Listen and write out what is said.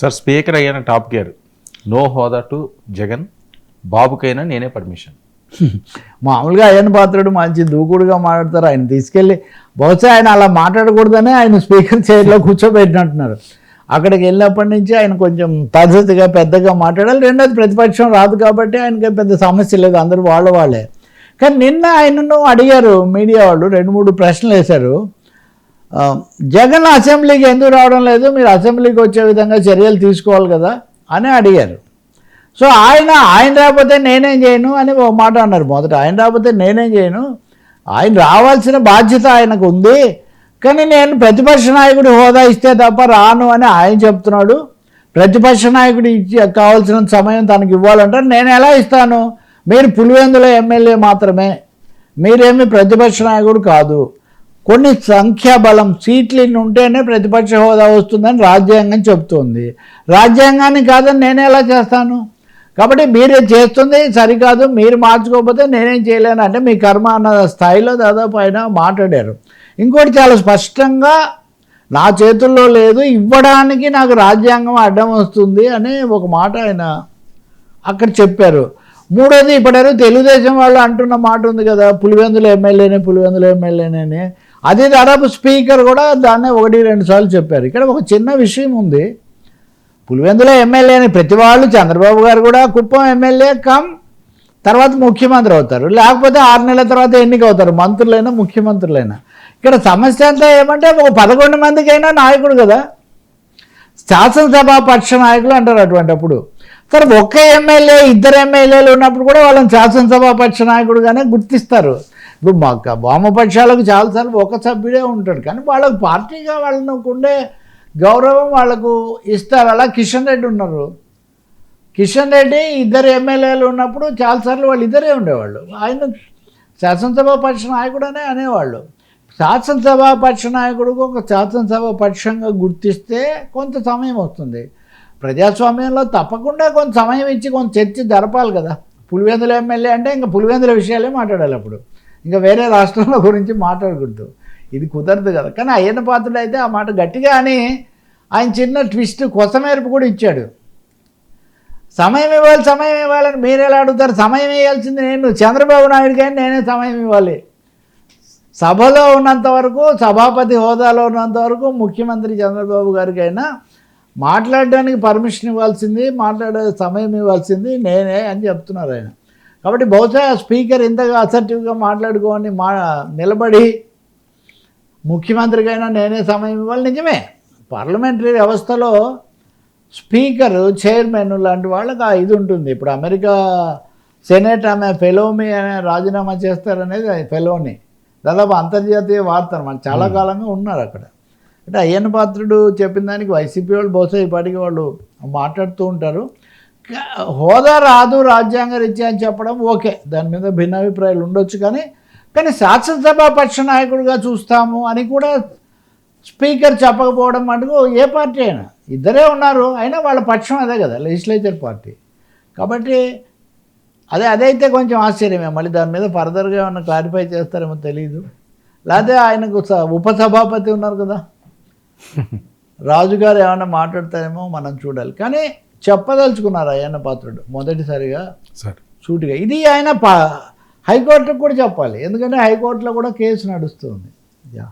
Sir speaker అయ్యాన top gear. No హోదా to Jagan. బాబుకైనా నేనే పర్మిషన్. మామూలుగా అయ్యన్ పాత్రుడు మంచి దూకుడుగా మాట్లాడతారు. ఆయన తీసుకెళ్ళి బహుశా ఆయన అలా మాట్లాడకూడదని ఆయన స్పీకర్ చైర్లో కూర్చోబెట్టినట్టున్నారు. అక్కడికి వెళ్ళినప్పటి నుంచి ఆయన కొంచెం పద్ధతిగా పెద్దగా మాట్లాడాలి. రెండోది ప్రతిపక్షం రాదు కాబట్టి ఆయనకి పెద్ద సమస్య లేదు. అందరూ వాళ్ళ వాళ్ళే. కానీ నిన్న ఆయనను అడిగారు మీడియా వాళ్ళు. రెండు మూడు ప్రశ్నలు వేశారు. జగన్ అసెంబ్లీకి ఎందుకు రావడం లేదు? మీరు అసెంబ్లీకి వచ్చే విధంగా చర్యలు తీసుకోవాలి కదా అని అడిగారు. సో ఆయన ఆయన రాకపోతే నేనేం చేయను అని ఒక మాట అన్నారు. మొదట ఆయన రాకపోతే నేనేం చేయను? ఆయన రావాల్సిన బాధ్యత ఆయనకు ఉంది. కానీ నేను ప్రతిపక్ష నాయకుడు హోదా ఇస్తే తప్ప రాను అని ఆయన చెప్తున్నాడు. ప్రతిపక్ష నాయకుడు ఇచ్చి కావాల్సిన సమయం తనకి ఇవ్వాలంటే నేను ఎలా ఇస్తాను? మీరు పులివెందుల ఎమ్మెల్యే మాత్రమే. మీరేమి ప్రతిపక్ష నాయకుడు కాదు. కొన్ని సంఖ్యాబలం సీట్లు ఇన్ని ఉంటేనే ప్రతిపక్ష హోదా వస్తుందని రాజ్యాంగం చెప్తుంది రాజ్యాంగాన్ని కాదని నేను ఎలా చేస్తాను? కాబట్టి మీరే చేస్తుంది సరికాదు మీరు మార్చుకోకపోతే నేనేం చేయలేను అంటే మీ కర్మ అన్న స్థాయిలో దాదాపు ఆయన మాట్లాడారు. ఇంకోటి చాలా స్పష్టంగా నా చేతుల్లో లేదు ఇవ్వడానికి నాకు రాజ్యాంగం అడ్డం వస్తుంది అని ఒక మాట ఆయన అక్కడ చెప్పారు. మూడోది ఇప్పటివరకు తెలుగుదేశం వాళ్ళు అంటున్న మాట ఉంది కదా పులివెందుల ఎమ్మెల్యేనే పులివెందుల ఎమ్మెల్యేనే అది దాదాపు స్పీకర్ కూడా దాన్నే ఒకటి రెండు సార్లు చెప్పారు. ఇక్కడ ఒక చిన్న విషయం ఉంది. పులివెందుల ఎమ్మెల్యేని ప్రతి వాళ్ళు చంద్రబాబు గారు కూడా కుప్పం ఎమ్మెల్యే కమ్ తర్వాత ముఖ్యమంత్రి అవుతారు. లేకపోతే ఆరు నెలల తర్వాత ఎన్నిక అవుతారు మంత్రులైనా ముఖ్యమంత్రులైనా. ఇక్కడ సమస్య అంతా ఏమంటే ఒక పదకొండు మందికైనా నాయకుడు కదా. శాసనసభ పక్ష నాయకులు అంటారు అటువంటి అప్పుడు సరే ఒక్క ఎమ్మెల్యే ఇద్దరు ఎమ్మెల్యేలు ఉన్నప్పుడు కూడా వాళ్ళని శాసనసభ పక్ష నాయకుడుగానే గుర్తిస్తారు. ఇప్పుడు మా వామపక్షాలకు చాలాసార్లు ఒక సభ్యుడే ఉంటాడు. కానీ వాళ్ళకు పార్టీగా వాళ్ళకు ఉండే గౌరవం వాళ్ళకు ఇస్తారు. అలా కిషన్ రెడ్డి ఉన్నారు. కిషన్ రెడ్డి ఇద్దరు ఎమ్మెల్యేలు ఉన్నప్పుడు చాలాసార్లు వాళ్ళు ఇద్దరే ఉండేవాళ్ళు. ఆయన శాసనసభ పక్ష నాయకుడనే అనేవాళ్ళు. శాసనసభ పక్ష నాయకుడికి ఒక శాసనసభ పక్షంగా గుర్తిస్తే కొంత సమయం వస్తుంది. ప్రజాస్వామ్యంలో తప్పకుండా కొంత సమయం ఇచ్చి కొంత చర్చ జరపాలి కదా. పులివెందుల ఎమ్మెల్యే అంటే ఇంకా పులివెందుల విషయాలే మాట్లాడాలి అప్పుడు. ఇంకా వేరే రాష్ట్రాల గురించి మాట్లాడకూడదు. ఇది కుదరదు కదా. కానీ అయ్యన్న పాత్రుడు అయితే ఆ మాట గట్టిగా అని ఆయన చిన్న ట్విస్ట్ కొసమేరపు కూడా ఇచ్చాడు. సమయం ఇవ్వాలి సమయం ఇవ్వాలని మీరు ఎలా అడుగుతారు? సమయం ఇవ్వాల్సింది నేను. చంద్రబాబు నాయుడు కానీ నేనే సమయం ఇవ్వాలి. సభలో ఉన్నంత వరకు సభాపతి హోదాలో ఉన్నంత వరకు ముఖ్యమంత్రి చంద్రబాబు గారికైనా మాట్లాడడానికి పర్మిషన్ ఇవ్వాల్సింది మాట్లాడే సమయం ఇవ్వాల్సింది నేనే అని చెప్తున్నారు ఆయన. కాబట్టి బహుశా స్పీకర్ ఇంతగా అసర్టివ్గా మాట్లాడుకోని మా నిలబడి ముఖ్యమంత్రికైనా నేనే సమయం ఇవ్వాలి నిజమే. పార్లమెంటరీ వ్యవస్థలో స్పీకర్ చైర్మన్ లాంటి వాళ్ళకి ఆ ఇది ఉంటుంది. ఇప్పుడు అమెరికా సెనేట్ ఆమె ఫెలోమి అనే రాజీనామా చేస్తారనేది ఫెలోని. దాదాపు అంతర్జాతీయ వార్త అనమాట చాలా కాలంగా ఉన్నారు అక్కడ. అంటే అయ్యన్న పాత్రుడు చెప్పిన దానికి వైసీపీ వాళ్ళు బహుశా ఇప్పటికీ వాళ్ళు మాట్లాడుతూ ఉంటారు. హోదా రాదు రాజ్యాంగ రీత్యా అని చెప్పడం ఓకే. దాని మీద భిన్నాభిప్రాయాలు ఉండొచ్చు కానీ కానీ శాసనసభ పక్ష నాయకుడిగా చూస్తాము అని కూడా స్పీకర్ చెప్పకపోవడం మటుకు ఏ పార్టీ అయినా. ఇద్దరే ఉన్నారు అయినా వాళ్ళ పక్షం అదే కదా లెజిస్లేచర్ పార్టీ. కాబట్టి అదే అదైతే కొంచెం ఆశ్చర్యమే. మళ్ళీ దాని మీద ఫర్దర్గా ఏమన్నా క్లారిఫై చేస్తారేమో తెలియదు లేకపోతే ఆయనకు స- ఉపసభాపతి ఉన్నారు కదా. రాజుగారు ఏమైనా మాట్లాడతారేమో మనం చూడాలి. కానీ చెప్పదలుచుకున్నారు అయ్యన్న పాత్రుడు. మొదటిసారిగా సార్. సూటిగా ఇది ఆయన పా హైకోర్టుకు కూడా చెప్పాలి. ఎందుకంటే హైకోర్టులో కూడా కేసు నడుస్తుంది. యా.